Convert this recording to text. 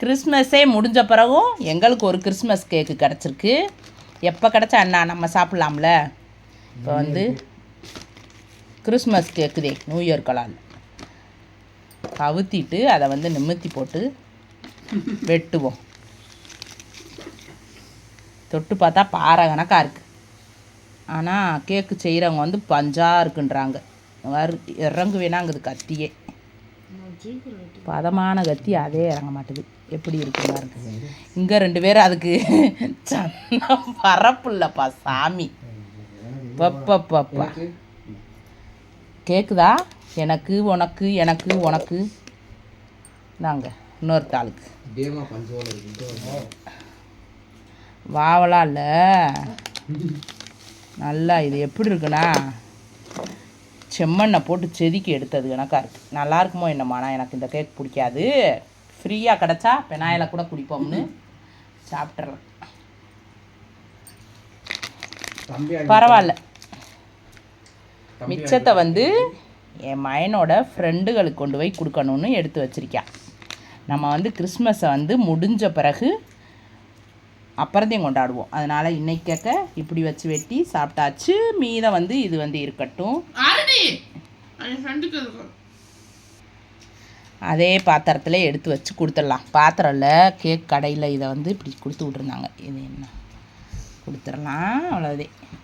கிறிஸ்மஸே முடிஞ்ச பிறகும் எங்களுக்கு ஒரு கிறிஸ்மஸ் கேக்கு கிடச்சிருக்கு. எப்போ கிடச்சா அண்ணா நம்ம சாப்பிட்லாம்ல? இப்போ வந்து கிறிஸ்மஸ் கேக்குதே நியூ இயர் கலால். கவுத்திட்டு அதை வந்து நிமித்தி போட்டு வெட்டுவோம். தொட்டு பார்த்தா பாறை கணக்காக இருக்குது ஆனால் கேக்கு செய்கிறவங்க வந்து பஞ்சாக இருக்குன்றாங்க இறங்கு வேணாங்குது கத்தியே. பதமான கத்தி அதே இறங்க மாட்டுது. எப்படி இருக்கு பாருங்க. இங்கே ரெண்டு பேரும் அதுக்கு சன்னம் பரப்பு இல்லைப்பா சாமி. பப்பப்பப்பா. கேக்குதா? எனக்கு உனக்கு எனக்கு உனக்கு. நாங்க இன்னொரு தாளுக்கு. தேமா பஞ்சோல இருக்கு. வாவலாம் இல்லை. நல்லா இது எப்படி இருக்குன்னா செம்மண்ணை போட்டு செதுக்கி எடுத்தது கணக்காக இருக்குது நல்லா இருக்குமோ என்னம்மா ஆனால் எனக்கு இந்த கேக் பிடிக்காது. ஃப்ரீயாக கிடச்சா பெனாயில் கூட குடிப்போம்னு சாப்பிட்றேன் தம்பி பரவாயில்ல. மிச்சத்தை வந்து என் மயனோட ஃப்ரெண்டுகளுக்கு கொண்டு போய் கொடுக்கணும்னு எடுத்து வச்சிருக்கேன் நம்ம வந்து கிறிஸ்மஸை வந்து முடிஞ்ச பிறகு அப்புறத்தையும் கொண்டாடுவோம். அதனால் இன்னைக்கு கேக்க இப்படி வச்சு வெட்டி சாப்பிட்டாச்சு. மீதம் வந்து இது வந்து இருக்கட்டும். அதே பாத்திரத்தில் எடுத்து வச்சு கொடுத்துடலாம். பாத்திரம் இல்லை கேக் கடையில் இதை வந்து இப்படி கொடுத்து விட்ருந்தாங்க இது என்ன? கொடுத்துடலாம். அவ்வளோதே